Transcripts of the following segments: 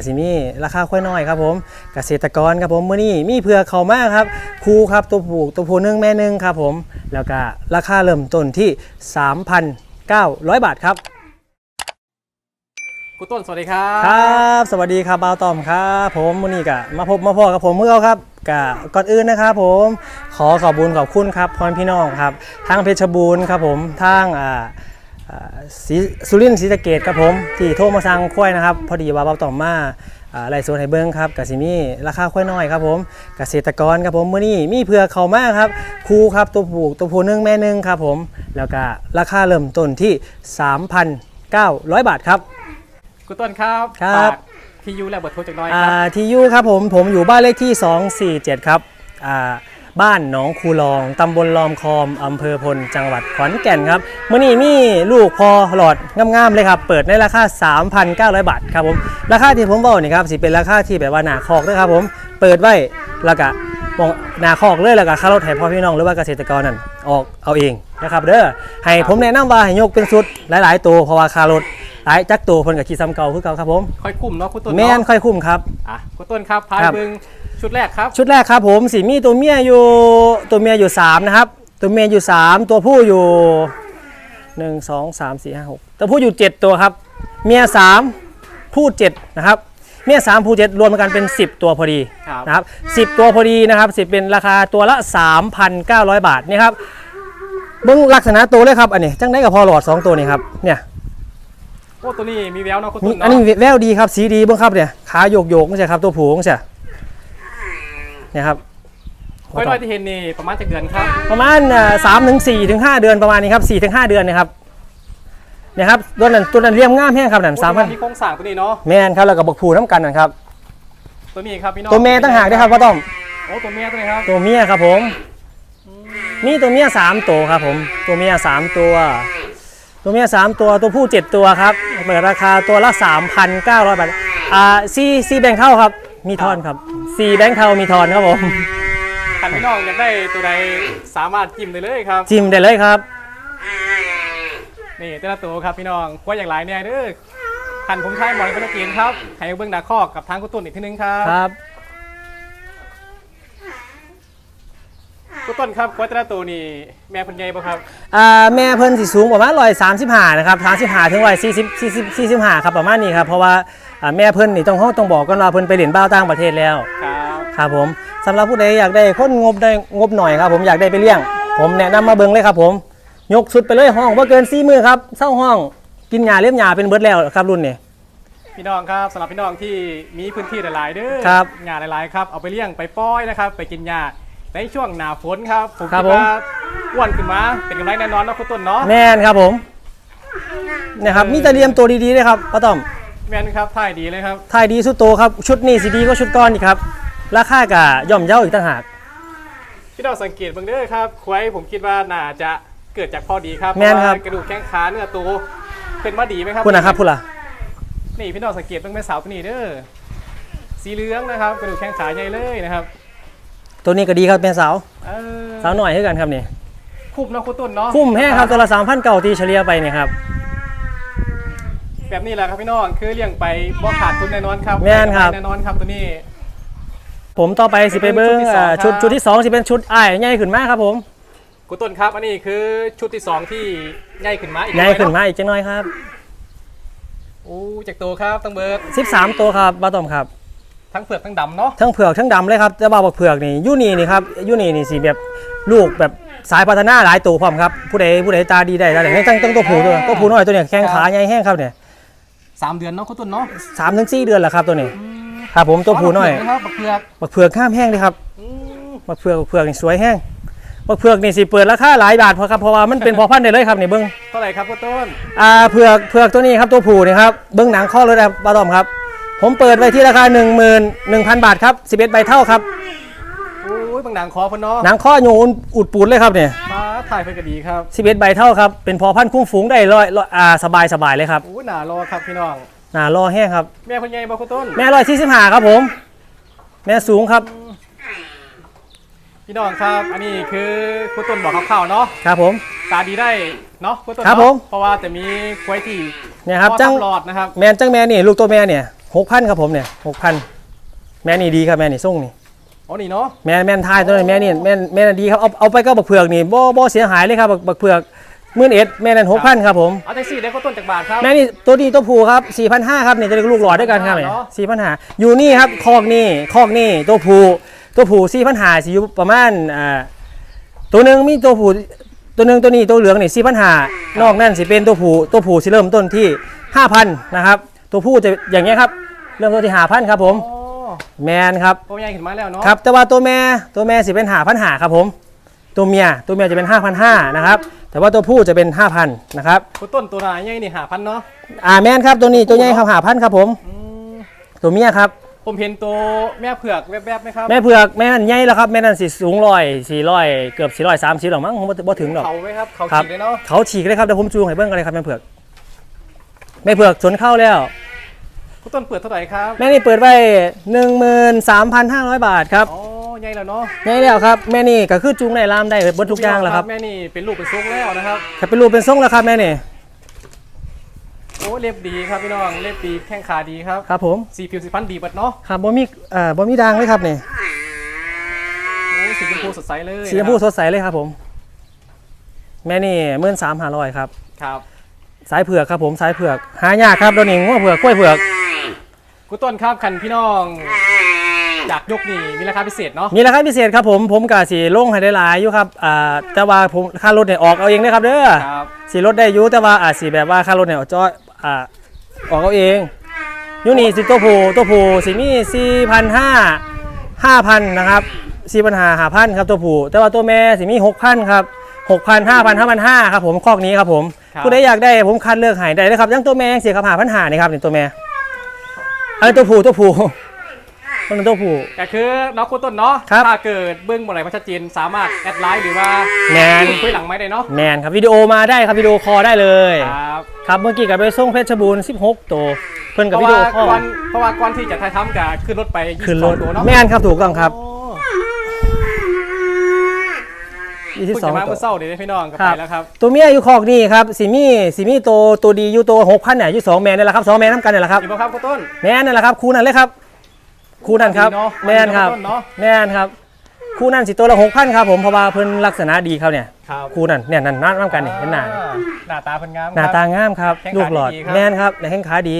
กสิมีราคาค่อยน้อยครับผมเกษตรกรครับผมมื้อนี้มีเผือกเขามากครับครูครับตัวผู้ตัวผู้หนึงแม่หนึงครับผมแล้วก็ราคาเริ่มต้นที่ 3,900 บาทครับคุณต้นสวัสดีครับครับ สวัสดีครับบ่าวตอมครับ ผมมื้อนี้ก็มาพบมาพอกับผมเมื่อเอาครับก็ก่อนอื่นนะครับผมขอขอบบุญขอบคุณครับพ่อพี่น้องครับทางเพชรบูรณ์ครับผมทางอ่าอ่า ศรีสุรินทร์ศรีสะเกดครับผมที่โทรมาสั่งควายนะครับ พอดีว่าบ่าวตอมมาอ่าไล่สวนให้เบิ้งครับกสิมีราคาควายน้อยครับผมเกษตรกรครับผมมื้อนี้มีเผือกเขามากครับครูครับตัวผู้ตัวผู้หนึงแม่หนึงครับผมแล้วก็ราคาเริ่มต้นที่ 3,900 บาทครับคุณต้นครับครับ ฝากที่อยูและเบอร์โทรจากหน้อยคอ่ารับที่อยู่ครับผมผมอยู่บ้านเลขที่ 247 ครับอ่า บ้านหนองคูลองตำบลลอมคอมอำเภอพลจังหวัดขอนแก่นครับมื่อนี้มีลูกพอหลอดงามๆเลยครับ เปิดในราคา 3,900 บาทครับผมราคาที่ผมบอกนี่ครับสิเป็นราคาที่แบบว่าหนาคอกด้วยครับผมเปิดไว้แล้วก็มองหนาคอกเลยแล้วก็ค่ารถให้พ่อพี่น้องหรือว่าเกษตรกรนั่นออกเอาเองนะครับเด้อให้ผมแนะนำว่าให้ยกเป็นชุดหลาย ๆ ตัวเพราะว่าค่ารถ หลายจักตัวเพิ่นกับขี่ซ้ำเก่าคือเก่าครับผมค่อยคุ้มเนาะคุณต้นแม่นเนาะค่อยคุ้มครับ อะคุณต้นครับพาครับ เบิงชุดแรกครับ ชุดแรกครับผมสีมีตัวเมียอยู่ตัวเมียอยู่ 3 นะครับ ตัวเมียอยู่ 3 ตัวผู้อยู่ 1 2 3 4 5 6 ตัวผู้อยู่ 7 ตัวครับ เมีย 3 ผู้ 7 นะครับ เมีย 3 ผู้ 7 รวมกันเป็น 10 ตัวพอดีครับ นะครับ 10 ตัวพอดีนะครับ10เป็นราคาตัวละ 3,900 บาทนี่ครับเบื้องลักษณะตัวเลยครับอันนี้จังได้กับพอหลอด 2 ตัวนี่ครับเนี่ย โอ้ตัวนี้มีแววเนาะคุณมีต้นอันเนาะนี้แววดีครับสีดีเบ้างครับเนี่ยขาโยกโยกๆไม่ใช่ครับตัวผู้ไม่ใช่เนี่ยครับค่อยน้อยที่เห็นนี่ประมาณจากเดือนครับ ประมาณสามถึงสี่ถึงห้าเดือนประมาณนี้ครับสี่ถึงห้าเดือนนะครับเนี่ยครับตัวนั้นตัวนั้นเรียมง่ามแห้งครับนั่นโอ้สามตัวพันนี้มีโครงสร้างตัวนี้เนาะแม่นครับแล้วก็บกผูน้ำกันนะครับตัวนี้ครับพี่น้องตัวเมย์ตั้งหากด้วยครับพ่อต้อมโอ้ตัวเมียตัวนี้ครับตัวเมียครับผมมีตัวเมียสามตัวครับผม ตัวเมียสามตัว ตัวเมียสามตัวตัวผู้เจ็ดตัวครับเปิดราคาตัวละ3,900บาทอ่าซีซีแบงค์เท่าครับ มีทอนครับซีแบงค์เท่ามีทอนครับผมคันพี่น้องอยากได้ตัวใดสามารถจิ้มได้เลยครับ จิ้มได้เลยครับ นี่แต่ละตัวครับพี่น้องควายอย่างไรเนี่ยเด้อคันผมใช้หมอนเป็นตะเกียงครับให้เบิ้งดาคอกกับทางคุณต้นอีกทีนึงครับครับ คุณต้นครับควายแต่ละตัวนี่แม่เพันไงบ่ครับอ่าแม่เพิ่นสิสูงประมาณร้อยสามสิบห้านะครับสามสิบห้าถึงร้อยสี่สิบสี่สิบสี่สิบห้าครับประมาณนี้ครับเพราะว่าอ่าแม่เพิ่นนี่ต้องต้องบอกกันว่าเพิ่นไปเรียนบ้าวต่างประเทศแล้วครับครับผมสำหรับผู้ใดอยากได้คนงบได้งบหน่อยครับผมอยากได้ไปเลี้ยง ผมแนะนำมาเบิ่งเลยครับผม ยกสุดไปเลยห้องว่าเกินสี่มือครับเศร้าห้องกินหญ้าเลี้ยงหญ้าเป็นเบิดแล้วครับรุ่นนี้ พี่น้องครับสำหรับพี่น้องที่มีพื้นที่หลายๆเด้อครับ งานหลายๆครับเอาไปเลี้ยงไปป้อยนะครับ ไปกินหญ้า ในช่วงหน้าฝนครับผมครับคิดผม ว่าอ้วนขึ้นมาเป็นกำไรแน่นอนเนาะคุณต้นเนาะแม่นครับผมนะครับมีแต่เรียมตัวดีๆเลยครับป้าต้อมแม่นครับถ่ายดีเลยครับถ่ายดีสุดโตครับชุดนี้สีดีก็ชุดก้อนอีกครับราคากะย่อมเย้าอีกต่างหากพี่น้องสังเกตเบางเด้อครับควายผมคิดว่าน่าจะเกิดจากพ่อดีครับแม่นครับ เพาะว่ากระดูกแข้งขาเนื้อตัวเป็นมาดีไหมครับพูดนะครับพูดละนี่พี่น้องสังเกตเบางแม่สาวตัวนี้เด้อสีเหลืองนะครับ กระดูกแข้งขาใหญ่เลยนะครับ ตัวนี้ก็ดีครับแม่สาว เออสาวหน่อยให้กันครับนี่ คุ้มเนาะคุณต้นเนาะคุ้มแห้งครับตัวละสามพันเก่าตีเฉลี่ยไปเนี่ยครับ แบบนี้แหละครับพี่น้องคือเลี้ยงไปบ่ขาดทุนแน่นอนครับแม่นครับ แน่นอนครับตัวนี้ ผมต่อไปสิไปเบิ้งชุดที่สองครับอ่าชุดชุดที่สองสิเป็นชุดอ้ายใหญ่ขึ้นมากครับผมคุณต้นครับอันนี้คือชุดที่สองที่ใหญ่ขึ้นมาอีกใหญ่ขึ้นอยเะมาอีกจังน้อยครับ โอ้จากตัวครับตั้งเบิร์ด13 ตัวครับบาตอมครับ ทั้งเผือกทั้งดำเนาะทั้งเผือกทั้งดำเลยครับจะบอกว่าเผือกนี่ยูนี่นี่ครับยูนี่นี่สีแบบลูกแบบสายพัฒนาหลายตัวพร้อมครับผู้ใดผู้ใดตาดีได้ได้ตั้งตั้งตัวผูตัวตัวผูน้อยตัวเนี้แข้งขาใหญ่แห้งครับเนี่ยสามเดือนเนาะคุณต้นเนาะสามถึงสี่เดือนแหละครับตัวนี้ครับผมตัวผูน้อยครับบักเผือกบักเผือกข้ามแห้งเลยครับอืมบักเผือกบักเผือกนี่สวยแห้งบักเผือกนี่สิเปิดราคาหลายบาทเพราะครับเพราะว่ามันเป็นพอพันธุ์ได้เลยครับนี่เบิ้งเท่าไหร่ครับคุณต้นอ่าเผือกเผือกตัวนี้ครับตัวผูนี่ครับเบิ้งหนังข้อเลยนะครับบาตอมครับ ผมเปิดไว้ที่ราคา 1 1 0 0 0 บาทครับ 11 ใบเท่าครับโอ้ยบางหนังคอพ่นเนาะหนังข้ออยู่อุดปูดเลยครับเนี่ยมาถ่ายไปก็ดีครับ 11 ใบเท่าครับ เป็นพอพันธุ์คุ้งฝูงได้ร้อยร้อยอ่าสบายสบายเลยครับโอ้ยหนารอครับพี่น้อง หนารอแห้งครับ แม่คนใหญ่บ่คุณต้น แม่ร้อยที่สิบห้าครับผม แม่สูงครับ พี่น้องครับ อันนี้คือคุณต้นบอกคร่าวๆเนาะ ครับผม ตาดีได้เนาะคุณต้นครับเนาะผมเพราะว่าจะมีควายที่เนี่ยครับพ่อจังหลอดนะครับ แมนจังแม่นี่ลูกตัวแม่เนี่ย หกพันครับผมเนี่ยหกพันแม่นี่ดีครับแม่นี่ส่งนี่อ๋อนี่เนาะแม่แม่นทายตัวนี้แม่นี่แม่นแม่นดีครับเอาเอาไปก็บักเผือกนี่บ่บ่เสียหายเลยครับบักบักเผือกหมื่นเอ็ดแม่นั่นหกพันครับผมเอาแท็กซี่ได้ก็ต้นจากบาทครับแม่นี่ตัวนี้ตัวผู้ครับ4,500ครับเนี่ยจะได้ลูกหลอดด้วยกันครับเนี่ยเนาะ4,500อยู่นี่ครับคอกนี่คอกนี่ตัวผู้ตัวผู้4,500สิอยู่ประมาณอ่าตัวหนึงมีตัวผู้ตัวหนึงตัวนี้ตัวเหลืองนี่4,500นอกนั่นสิเป็นตัวผู้ตัวผู้สิเริ่มต้นที่5,000นะครับตัวผู้จะอย่างเงี้ยครับ เริ่มต้นที่5,000ครับผมอ๋อแมนครับโปรใหญ่เห็นมาแล้วเนาะครับแต่ว่าตัวแม่ตัวแม่สิเป็น5,500ครับผม ตัวเมียตัวเมียจะเป็น5,500นะครับแต่ว่าตัวผู้จะเป็น 5,000นะครับคุณต้นตัวไหนใหญ่นี่หาพันเนาะอ่าแมนครับตัวนี้ตัวใหญ่ครับ5,000ครับผม อืมตัวเมียครับผมเห็นตัวแม่เผือกแวบๆไหมครับแม่เผือกแม่นั่นใหญ่แล้วครับแม่นั่นสิสูงร้อยสี่ร้อยเกือบสี่ร้อยสามสิบหรอกมั้งผมบ่บ่ถึงหรอก เขาไหมครับเขาครับฉีกเลยเนาะเขาฉีกเลยครับเดี๋ยวผมจูงให้เบิ้งกันเลยครับแม่เผือกแม่เผือกสวนเข้าแล้ว คุณต้นเปิดเท่าไหร่ครับแม่นี่เปิดไว้หนึ่งหมื่นสามพันห้าร้อยบาทครับอ๋อใหญ่แล้วเนาะใหญ่แล้วครับแม่นี่ก็คือจูงได้ลามได้เบิดทุกอย่างแล้วครับแม่นี่เป็นลูกเป็นซุกแล้วนะครับถ้าเป็นรูปเป็นทรงแล้วครับแม่นี่โอ้เล็บดีครับพี่น้องเล็บดีแข้งขาดีครับครับผมสีผิวสีฟันดีบัดเนาะครับบ่มีเอ่อบ่มีด่างเลยครับนี่โอ้สีชมพูสดใสเลยสีชมพูนะคสรับดใสเลยครับผม แม่นี่หมื่นสามห้าร้อยครับครับ สายเผือกครับผมสายเผือกหายากครับตัวนี้งัวเผือกกล้วยเผือก คุณต้นครับคันพี่น้องอยากยกนี่มีราคาพิเศษเนาะมีราคาพิเศษครับผมผมกะสีลงให้ได้หลายอยู่ครับอ่าแต่ว่าผมค่ารถเนี่ยออกเอาเองนะครับเด้อครับสีรถได้อยู่แต่ว่าอาจสีแบบว่าค่ารถเนี่ยจอยอ่าออกเอาเองอยูนี่สิตัวผู้ตัวผู้สิมีสี่พันห้าห้าพันนะครับสี่พันห้าห้าพันครับตัวผู้แต่ว่าตัวแม่สิมีหกพันครับหกพันห้าพันห้าพันห้าครับผมคอกนี้ครับผมผู้ใดอยากได้ผมคัดเลือกให้ได้เลยครับยังตัวแม่ยังเสียครับหาพันหานี่ครับนี่ตัวแม่ อันนตัวผู้ตัวผู้มันเป็นตัวผู้ ก็คือน้องคุณต้นเนาะครับ ถ้าเกิดเบื้องบนไหนมันชัดเจนสามารถแอดไลน์หรือว่าแมนคุยหลังไม่ได้เนาะแมนครับวิดีโอมาได้ครับวิดีโอคอลได้เลย ครับครับเมื่อกี้กับไปส่งเพชรบูรณ์16 ตัว เพื่อนเพกับราะวิดีว่าโอคอลก่อนเพราะว่าก่อนที่จะถ่ายทำกับขึ้นรถไปยี่ขึ้สินบรสองถตัวเนาะแมนครับถูกต้องครับ โอ้ เพิ่งจะมา22ตัเมื่วอเช้าเดี๋ยวพี่น้องก็ครัไปบแล้วครับ ตัวเมียอยู่คอกนี่ครับสีมีสีมีตัวตัวดีอยู่ตัว6,000เนี่ยอยู่2แมนนี่แหละครับ2แมนน้ำกันนี่แหละครับอีกบ่ครับคุณต้นแมนนั่นแหละครับคู่นั้นเลยครับคู่นั้นครับดีเนาะแมนครับดีเนาะแมนครับคู่นั้นสิตัวละ6,000ครับผมเพราะว่าเพิ่นลักษณะดีเขาเนี่ยครับคู่นั้นเนี่ยนั่นน้ำกันนี่เห็นหน้านี่อ่หน้าตาเพิ่นงามหน้าครับตางามครับแข้งขาลูกหลอดดีครับแมนครับในแข้งขาดี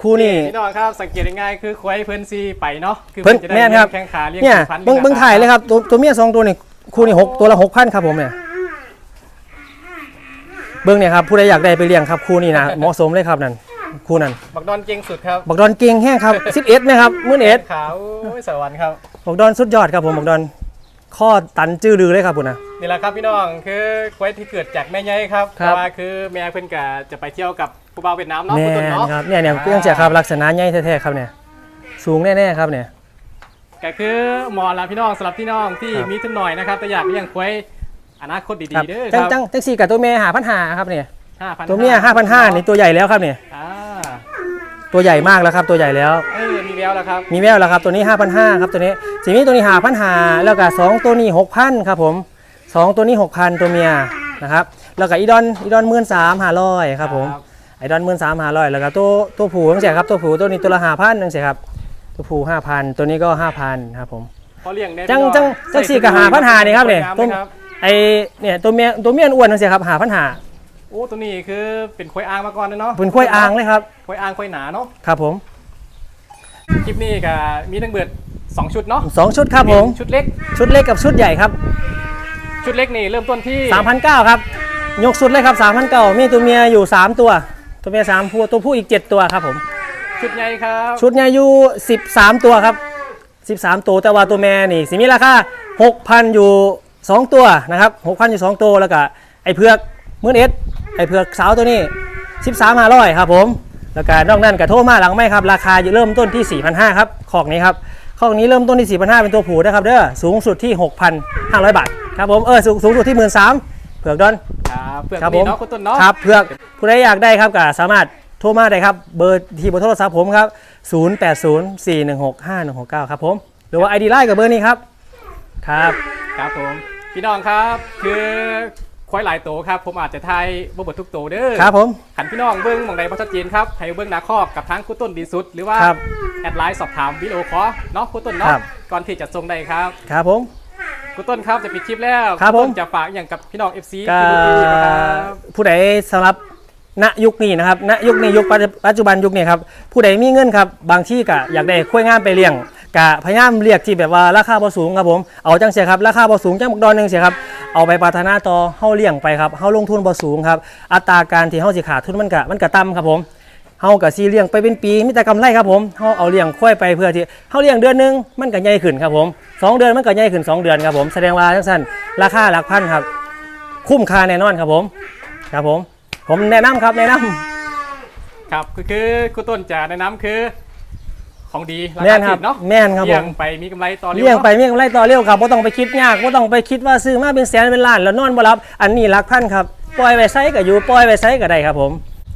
คู่นี่พี่น้องครับสังเกตง่ายๆคือควายเพิ่นซีไปเนาะคือเพิ่นจะได้แม่นครับแข้งขาเลี้ยงเนี่ยพันธุ์เบิ้งเบิ้งถ่ายเลยครับตัวตัวเมียสองตัวนี่ คู่นี่หกตัวละหกพันครับผมเนี่ยเบิ้งเนี่ยครับผู้ใดอยากได้ไปเลี้ยงครับคู่นี้นะเหมาะสมเลยครับนั่นคู่นั้นบักดอนเก่งสุดครับบักดอนเก่งแห้งครับสิบเอ็ดนะครับมื่นเอ็ดขาวโอ้ยสวรรค์ครับบักดอนสุดยอดครับผมบักดอนข้อตันจื้อลือเลยครับคุณนะนี่แหละครับพี่น้องคือควายที่เกิดจากแม่ใหญ่ครับครับเพาะว่าคือแม่เพิ่นก็จะไปเที่ยวกับผู้บ่าวเวียดนามเนาะแน่คุณต้นเนาะครับเนี่ยเนี่ยยังเสียครับลักษณะใหญ่แท้ๆครับเนี่ยสูงแน่ๆครับเนี่ย ก็คือเหมอละพี่น้องสำหรับพี่น้องที่ครับ มีทุนหน่อยนะครับแต่อยากเลี้ยงควายอนาคตครัดีบๆเด้อคจังรับจังจังสี่กับตัวเมียหาพันหาครับเนี่ย5,500ตัวเมียห้าพันห้านี่ตัวใหญ่แล้วครับเนี่ยอ่าตัวใหญ่มากแล้วครับตัวใหญ่แล้ว เออมีแววแล้วครับมีแววแล้วครับตัวนี้5,500ครับตัวนี้สีนี้ตัวนี้หาพันหาแล้วก็2ตัวนี้6,000ครับผม2ตัวนี้6,000ตัวเมียนะครับแล้วก็อีดอนอีดอนมื่นสามหาร้อยครับผมไอดอนมื่นสามหาร้อยแล้วก็ตัวตัวผูตั้งแต่ครับตัวผูตัวนี้ตัวละหาพันตั้งแต่ครับ ตัวผูห้าพันตัวนี้ก็ห้าพันครับผม พอเลี้ยงได้จังพี่น้อจังจังสี่กับหาพันหานี่ครับเนี่ยสตัววยงามไหมครับไอเนี่ยตัวเมียตัวเมียอ้วนตั้งแต่ครับหาพันหาโอ้ตัวนี้คือเป็นควายอ่างมาก่อนนะเนาะเป็นข้วยอ่างเลยครับควายอ่างควายหนาเนาะครับผมคลิปนี้ก็มีทั้งเบิดสองชุดเนาะสองชุดครับผมชุดเล็ก ชุดเล็กกับชุดใหญ่ครับ ชุดเล็กนี่เริ่มต้นที่3,900ครับยกสุดเลยครับ3,900มีตัวเมียอยู่สามตัว ตัวเมียสามผู้ตัวผู้อีกเจ็ดตัวครับผม ชุดใหญ่ครับชุดเนี่ยอยู่ 13 ตัวครับ 13 ตัวแต่ว่าตัวแม่นี่สิมีราคา6,000 อยู่ 2 ตัวนะครับ6,000 อยู่ 2 ตัวแล้วก็ไอ้เผือกมื้อเอ็ดไอ้เผือกสาวตัวนี้ 13 500ครับผมแล้วก็นอกนั้นก็โทรมาหลังไม่ครับ ราคาจะเริ่มต้นที่ 4,500ครับคอกนี้ครับคอกนี้เริ่มต้นที่ 4,500 เป็นตัวผู้นะครับเด้อสูงสุดที่ 6,500 บาทครับผมเออสูงสูงสุดที่ 13,000เผือกดอน ครับเปลือกครับดีผมเนาะคุณต้นเนาะ ครับเพื่อกผู้ใดอยากได้ครับก็สามารถ โทรมาได้ครับ เบอร์ที่เบอร์โทรศัพท์ผมครับ 0804165169 ครับผม หรือว่า ID ไลน์กับเบอร์นี้ครับ ครับ ครับผมพี่น้องครับคือคควายหลายโตครับ ผมอาจจะทายบ่เบิดทุกโตเด้อครับผม ขันพี่น้องเบิ้งหมองใดบ่ชัดเจนครับให้เบิ้งหนาคอกกับทั้งคุณต้นดีสุด หรือว่าครับแอดไลน์สอบถามวิดีโอคอลเนาะคุณต้นเนาะครับก่อนที่จะส่งได้ครับครับผม คุณต้นครับจะปิดคลิปแล้วครับณต้นผม จะฝากอย่างกับพี่น้อง FC ก็ที่ดูดีนะครับ ผู้ใดสำหรับ ณยุคนี้นะครับณยุคนี้ยุคปัจจุบันยุคนี้ครับผู้ใดมีเงินครับบางที่ก็อยากได้คุ้ยงามไปเลี้ยงกะพยายามเรียกที่แบบว่าราคาบ่สูงครับผมเอาจังเสียครับราคาบ่สูงจังบักดอนหนึ่งเสียครับเอาไปพัฒนาต่อเฮาเลี้ยงไปครับเฮาลงทุนบ่สูงครับอัตราการที่เฮาสิขาดทุนมันก็มันก็ต่ำครับผมเฮาก็สิเลี้ยงไปเป็นปีมีแต่กำไรครับผมเฮาเอาเลี้ยงค่อยไปเพื่อที่เฮาเลี้ยงเดือนหนึงมันก็ใหญ่ขึ้นครับผมสองเดือนมันก็ใหญ่ขึ้นสองเดือนครับผมแสดงว่าจังซั่นราคาหลักพันครับคุ้มค่าแน่นอนครับผมครับผม ผมแนะนำครับแนะนำครับคือคือคุณต้นจะแนะนำคือ ของดีราแม่คานครับถูกเนาะแม่นครับผเลี้ยงมไปมีกำไรต่อเร็วเลี้ยงไปนาะเลี้ยงไรต่อเร็วครับไม่ต้องไปคิดยากไม่ต้องไปคิดว่าซื้อมาเป็นแสนเป็นล้านแล้วนอนบ่รับ อันนี้หลักพันครับปล่อยไว้ไซก็อยู่ปล่อยไว้ไซก็ได้ครับผม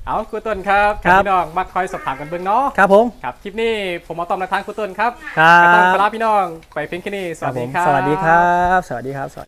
เอาคุณต้นครับครับ พี่น้องมาคอยสอบถามกันเบิ่งเนาะครับผมครับคลิปนี้ผมมาตอมในทางคุณต้นครับครัก็ต้องบขอลาพี่น้องไปเพียงแค่นี้สครัวับสผดีมครับ สวัสดีครับ สวัสดีครับ